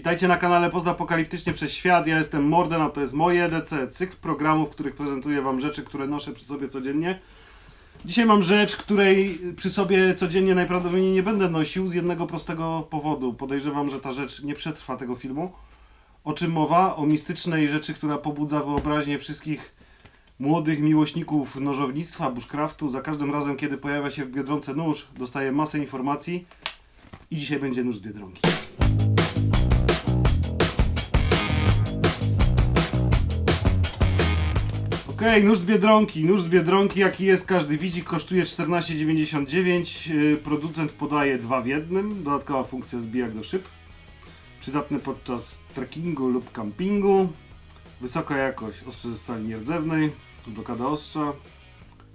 Witajcie na kanale Postapokaliptycznie przez świat. Ja jestem Morden, a to jest moje EDC, cykl programów, w których prezentuję Wam rzeczy, które noszę przy sobie codziennie. Dzisiaj mam rzecz, której przy sobie codziennie najprawdopodobniej nie będę nosił z jednego prostego powodu. Podejrzewam, że ta rzecz nie przetrwa tego filmu. O czym mowa? O mistycznej rzeczy, która pobudza wyobraźnię wszystkich młodych miłośników nożownictwa, bushcraftu. Za każdym razem, kiedy pojawia się w Biedronce nóż, dostaję masę informacji i dzisiaj będzie nóż z Biedronki. Okej, nóż z Biedronki. Nóż z Biedronki, jaki jest, każdy widzi, kosztuje 14,99. Yy, Producent podaje dwa w jednym. Dodatkowa funkcja zbijak do szyb. Przydatny podczas trekkingu lub campingu. Wysoka jakość, ostrze ze stali nierdzewnej, blokada ostrza,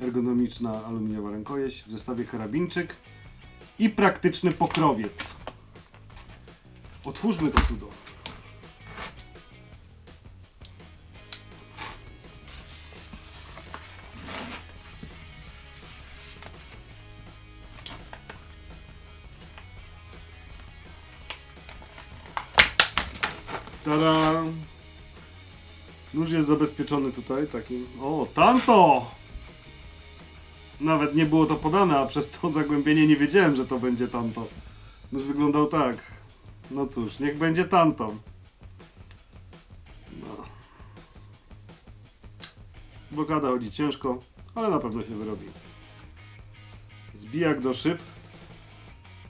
ergonomiczna aluminiowa rękojeść, w zestawie karabinczyk i praktyczny pokrowiec. Otwórzmy to cudo. Tada! Nóż jest zabezpieczony tutaj takim. O, tanto! Nawet nie było to podane, a przez to zagłębienie nie wiedziałem, że to będzie tanto. Nóż wyglądał tak. No cóż, niech będzie tanto. No. Blokada chodzi ciężko, ale na pewno się wyrobi. Zbijak do szyb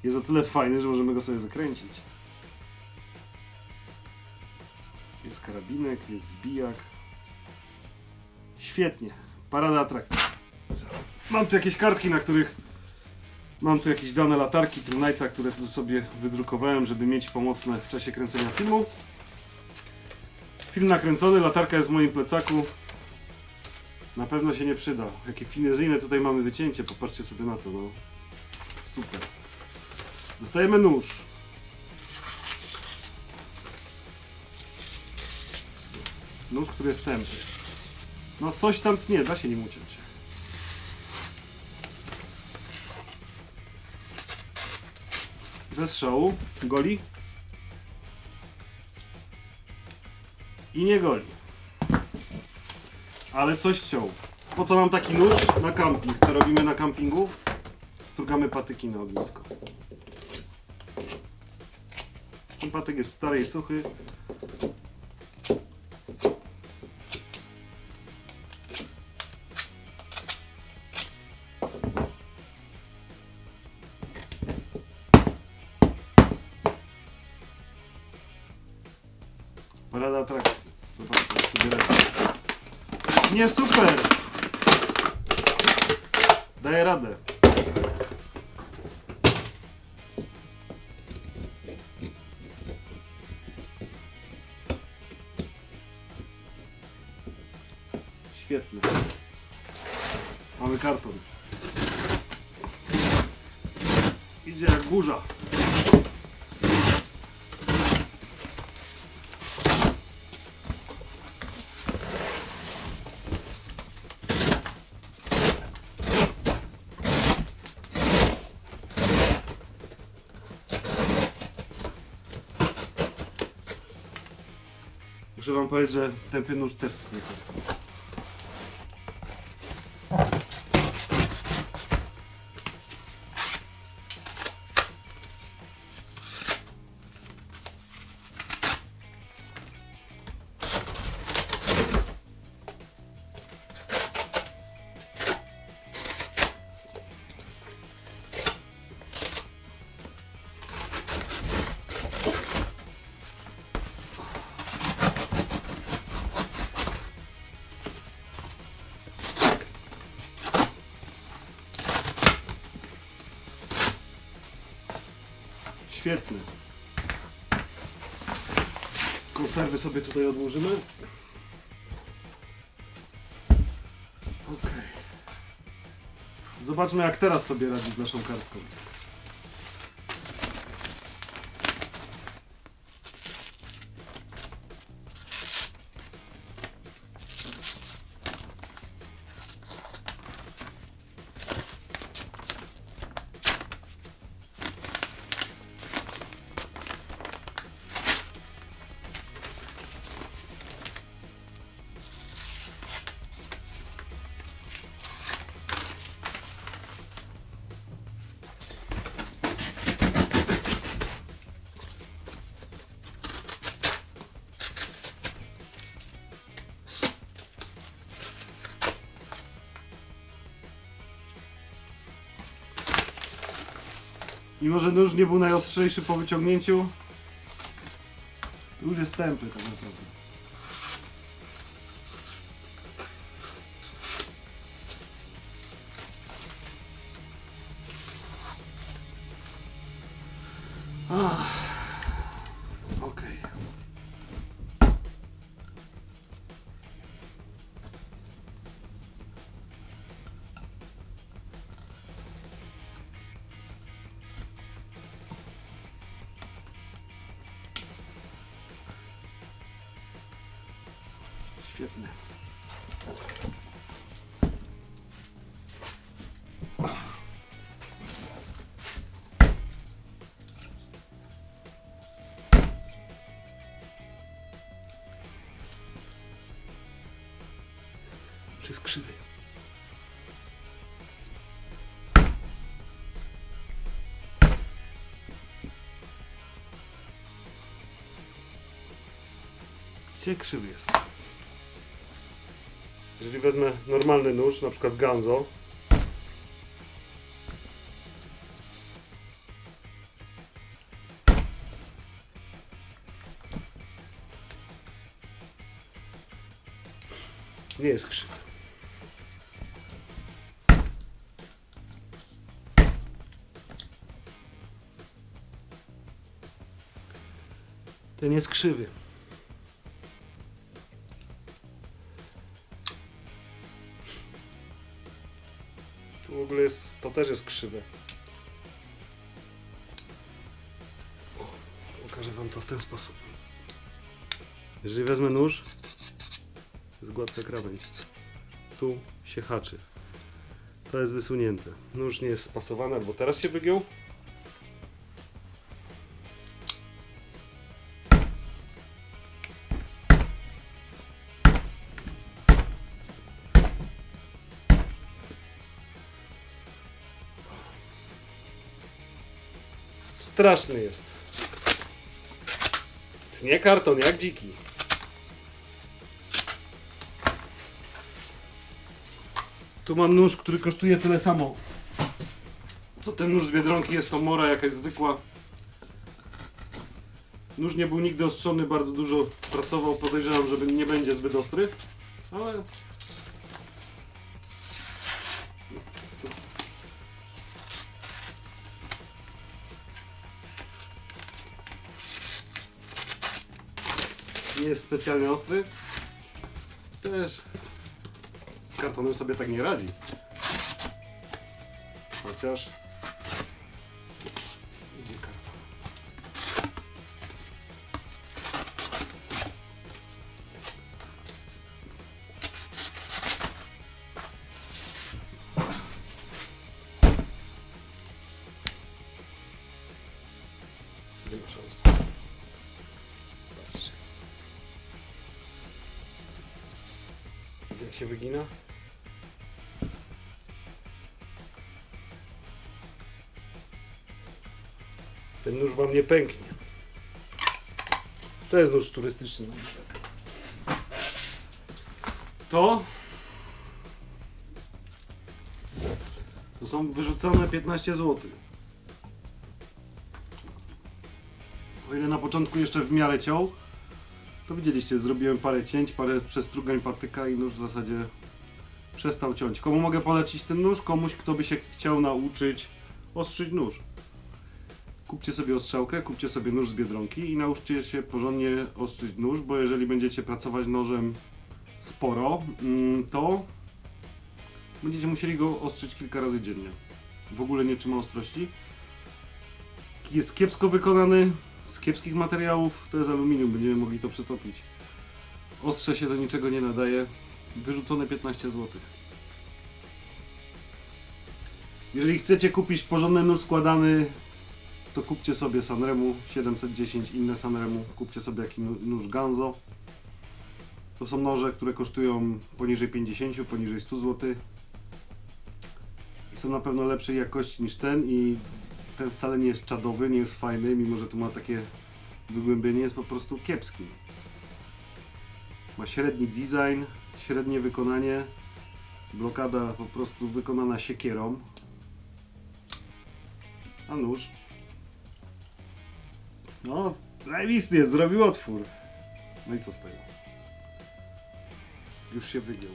jest o tyle fajny, że możemy go sobie wykręcić. Jest karabinek, jest zbijak. Świetnie. Parada atrakcji. Mam tu jakieś kartki, na których mam tu jakieś dane latarki Trunite'a, które tu sobie wydrukowałem, żeby mieć pomocne w czasie kręcenia filmu. Film nakręcony, latarka jest w moim plecaku. Na pewno się nie przyda. Jakie finezyjne tutaj mamy wycięcie, popatrzcie sobie na to, no. Super. Dostajemy nóż. Nóż, który jest tępy. No coś tam nie, da się nim uciąć. Bez szału. Goli. I nie goli. Ale coś ciął. Po co mam taki nóż? Na camping. Co robimy na campingu? Strugamy patyki na ognisko. Ten patyk jest stary i suchy. Parada atrakcji. Zobaczcie, jak sobie radzi. Nie, super! Daję radę. Świetnie. Mamy karton. Idzie jak burza. Muszę wam powiedzieć, że tępy nóż też znikł. Świetny. Konserwy sobie tutaj odłożymy. Ok. Zobaczmy jak teraz sobie radzi z naszą kartką. Mimo, że nóż nie był najostrzejszy po wyciągnięciu, już jest tępy tak naprawdę. Ah, Gdzie krzywy jest? Jeżeli wezmę normalny nóż, na przykład Ganzo, nie jest krzywy. Ten jest krzywy. Ogóle jest, to też jest krzywe. O, pokażę wam to w ten sposób. Jeżeli wezmę nóż, to jest gładka krawędź. Tu się haczy. To jest wysunięte. Nóż nie jest spasowany, albo teraz się wygiął. Straszny jest. Tnie karton jak dziki. Tu mam nóż, który kosztuje tyle samo. Co ten nóż z Biedronki? Jest to mora jakaś zwykła. Nóż nie był nigdy ostrzony, bardzo dużo pracował. Podejrzewam, że nie będzie zbyt ostry, ale nie jest specjalnie ostry. Też z kartonem sobie tak nie radzi. Chociaż. Jak się wygina? Ten nóż wam nie pęknie. To jest nóż turystyczny. To to są wyrzucone 15 zł. O ile na początku jeszcze w miarę ciął, to widzieliście, zrobiłem parę cięć, parę przestrugań patyka i nóż w zasadzie przestał ciąć. Komu mogę polecić ten nóż? Komuś, kto by się chciał nauczyć ostrzyć nóż. Kupcie sobie ostrzałkę, kupcie sobie nóż z Biedronki i nauczcie się porządnie ostrzyć nóż, bo jeżeli będziecie pracować nożem sporo, mm, to będziecie musieli go ostrzyć kilka razy dziennie. W ogóle nie trzyma ostrości. Jest kiepsko wykonany, kiepskich materiałów, to jest aluminium, będziemy mogli to przetopić. Ostrze się do niczego nie nadaje, wyrzucone 15 zł. Jeżeli chcecie kupić porządny nóż składany, to kupcie sobie Sanremu 710, inne Sanremu, kupcie sobie jakiś nóż Ganzo. To są noże, które kosztują poniżej 50, poniżej 100 zł. Są na pewno lepszej jakości niż ten i ten wcale nie jest czadowy, nie jest fajny, mimo że tu ma takie wygłębienie, jest po prostu kiepski. Ma średni design, średnie wykonanie, blokada po prostu wykonana siekierą, a nóż No, jest, zrobił otwór. No i co z tego? Już się wygiął.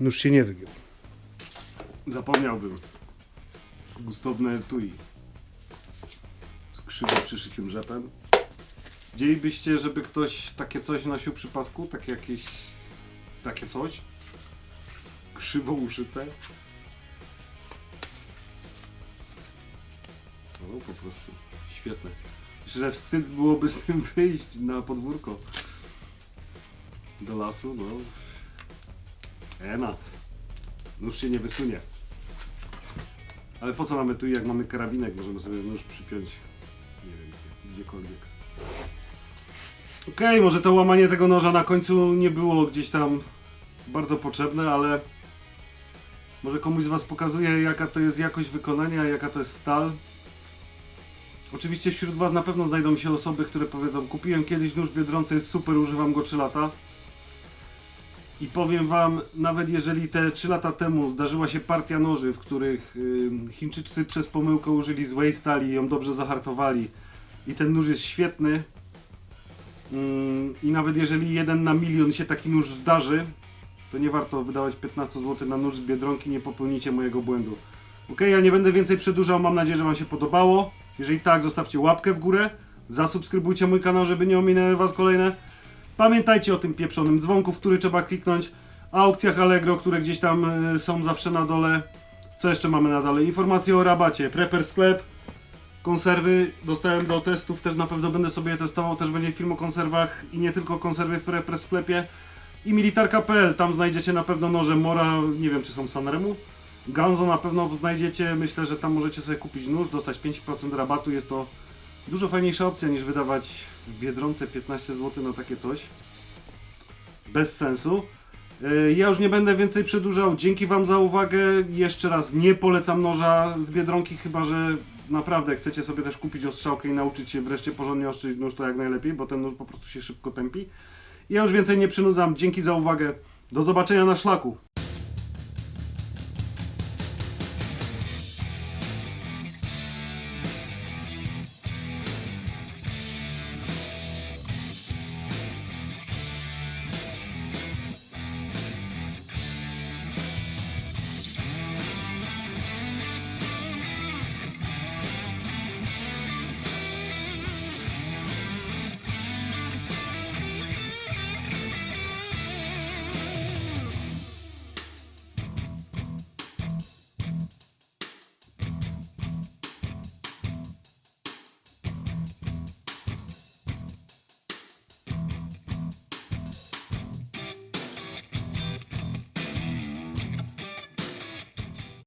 Nóż się nie wygiął. Zapomniałbym. Gustowne etui. Z krzywo przyszytym rzepem. Widzielibyście, żeby ktoś takie coś nosił przy pasku? Takie jakieś... Takie coś? Krzywo uszyte? No po prostu. Świetne. Że wstyd byłoby z tym wyjść na podwórko. Do lasu, no. Ena. Nóż się nie wysunie. Ale po co mamy tu, jak mamy karabinek? Możemy sobie nóż przypiąć, nie wiem, gdzie- gdziekolwiek. Okej, może to łamanie tego noża na końcu nie było gdzieś tam bardzo potrzebne, ale może komuś z Was pokazuje, jaka to jest jakość wykonania, jaka to jest stal. Oczywiście wśród Was na pewno znajdą się osoby, które powiedzą, kupiłem kiedyś nóż Biedronce, jest super, używam go 3 lata. I powiem wam, nawet jeżeli te 3 lata temu zdarzyła się partia noży, w których y, Chińczycy przez pomyłkę użyli złej stali i ją dobrze zahartowali i ten nóż jest świetny i nawet jeżeli jeden na milion się taki nóż zdarzy, to nie warto wydawać 15 zł na nóż z Biedronki, nie popełnicie mojego błędu. Ok, ja nie będę więcej przedłużał, mam nadzieję, że wam się podobało. Jeżeli tak, zostawcie łapkę w górę, zasubskrybujcie mój kanał, żeby nie ominęły was kolejne. Pamiętajcie o tym pieprzonym dzwonku, w który trzeba kliknąć, aukcjach Allegro, które gdzieś tam y, są zawsze na dole. Co jeszcze mamy na dole? Informacje o rabacie, Prepper Sklep, konserwy dostałem do testów, też na pewno będę sobie je testował, też będzie film o konserwach i nie tylko konserwy w Prepper Sklepie. I militarka.pl, tam znajdziecie na pewno noże Mora, nie wiem czy są Sanremu. Ganzo na pewno znajdziecie, myślę, że tam możecie sobie kupić nóż, dostać 5% rabatu, jest to dużo fajniejsza opcja niż wydawać w Biedronce 15 zł na takie coś. Bez sensu. Yy, Ja już nie będę więcej przedłużał. Dzięki Wam za uwagę. Jeszcze raz nie polecam noża z Biedronki, chyba że naprawdę chcecie sobie też kupić ostrzałkę i nauczyć się wreszcie porządnie ostrzyć nóż, to jak najlepiej, bo ten nóż po prostu się szybko tępi. Ja już więcej nie przynudzam. Dzięki za uwagę. Do zobaczenia na szlaku.